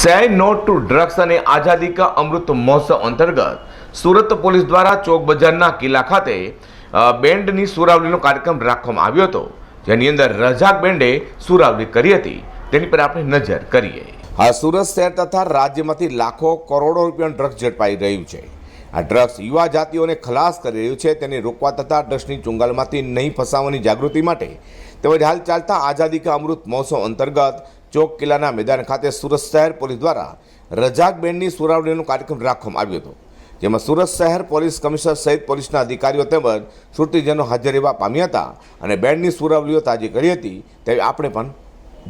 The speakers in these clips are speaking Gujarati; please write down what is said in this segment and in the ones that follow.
સે નો ટુ ડ્રગ્સ અને આઝાદી કા અમૃત મહોત્સવ અંતર્ગત સુરત પોલીસ દ્વારા ચોક બજારના કિલ્લા ખાતે બેન્ડની સુરાવલીનો કાર્યક્રમ રાખવામાં આવ્યો હતો જેની અંદર રજાક બેન્ડે સુરાવલી કરી હતી તેની પર આપણે નજર કરીએ આ સુરત શહેર તથા રાજ્યમાંથી લાખો કરોડો રૂપિયાનું ડ્રગ્સ ઝડપાઈ રહ્યું છે આ ડ્રગ્સ યુવા જાતિઓને ખલાસ કરી રહ્યું છે તેને રોકવા તથા ડ્રગ્સની ચુંગાલમાંથી નહીં ફસાવાની જાગૃતિ માટે તેમજ હાલ ચાલતા આઝાદી કા અમૃત મહોત્સવ અંતર્ગત ચોક કિલ્લાના મેદાન ખાતે સુરત શહેર પોલીસ દ્વારા રઝાક બેન્ડની સૂરાવલીનો કાર્યક્રમ રાખવામાં આવ્યો હતો જેમાં સુરત શહેર પોલીસ કમિશનર સહિત પોલીસના અધિકારીઓ તેમજ છૂટ્ટીજનો હાજર એવા પામિયાતા અને બેન્ડની સૂરાવલીઓ તાજી કરી હતી તે આપણે પણ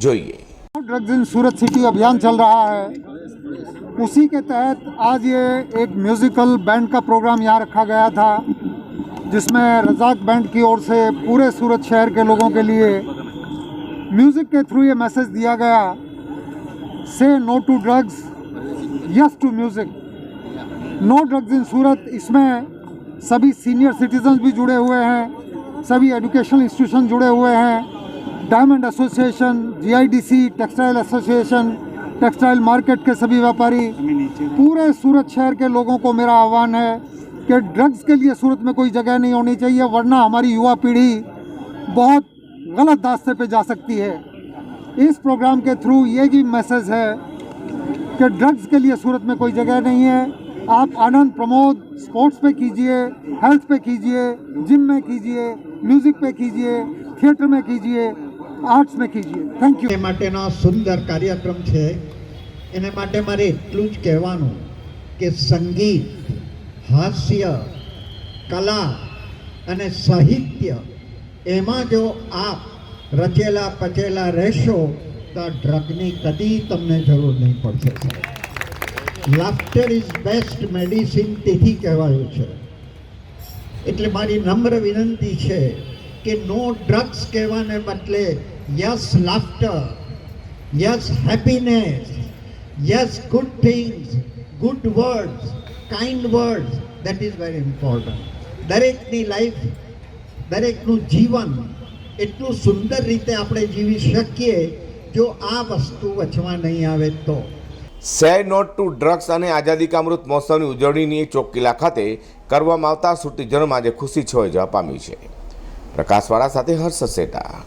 જોઈએ ડ્રગ ફ્રી સુરત સિટી અભિયાન ચાલ رہا છે उसी के तहत आज ये एक મ્યુઝિકલ બેન્ડ કા પ્રોગ્રામ યારખા કયા થા જિસમે રઝાક બેન્ડ કી ઓર સે પૂરે સુરત શહેર કે લોકો કે લિયે म्यूज़िक के थ्रू ये मैसेज दिया गया से no to drugs yes to music no drugs in Surat इसमें सभी सीनियर सिटीजन भी जुड़े हुए हैं सभी एजुकेशनल इंस्टीट्यूशन जुड़े हुए हैं diamond association GIDC textile association textile market के सभी व्यापारी पूरे सूरत शहर के लोगों को मेरा आह्वान है कि ड्रग्स के लिए सूरत में कोई जगह नहीं होनी चाहिए वरना हमारी युवा पीढ़ी बहुत गलत रास्ते पे जा सकती है इस प्रोग्राम के थ्रू ये भी मैसेज है कि ड्रग्स के लिए सूरत में कोई जगह नहीं है आप आनंद प्रमोद स्पोर्ट्स पे कीजिए हेल्थ पे कीजिए जिम में कीजिए म्यूजिक पे कीजिए थिएटर में कीजिए आर्ट्स में कीजिए थैंक यू सुंदर कार्यक्रम है છે એને માટે कहवा એટલું જ કહેવાનું કે એમાં જો આપ રચેલા પચેલા રહેશો તો ડ્રગની કદી તમને જરૂર નહીં પડશે લાફ્ટર ઇઝ બેસ્ટ મેડિસિન તેથી કહેવાયું છે એટલે મારી નમ્ર વિનંતી છે કે નો ડ્રગ્સ કહેવાને બદલે yes laughter yes happiness yes good things good words kind words that is very important દરેકની લાઈફ દરેકનું જીવન એટલું સુંદર રીતે આપણે જીવી શકીએ જો આ વસ્તુ વચમાં નહીં આવે તો સે નોટ ટુ ડ્રગ્સ અને આઝાદી કામૃત મહોત્સવની ઉજવણીની ચોકકીલા ખાતે કરવામાં આવતા સુટીજનોમાં આજે ખુશી છવાઈ જવા પામી છે પ્રકાશવાળા સાથે હર્ષ સેટા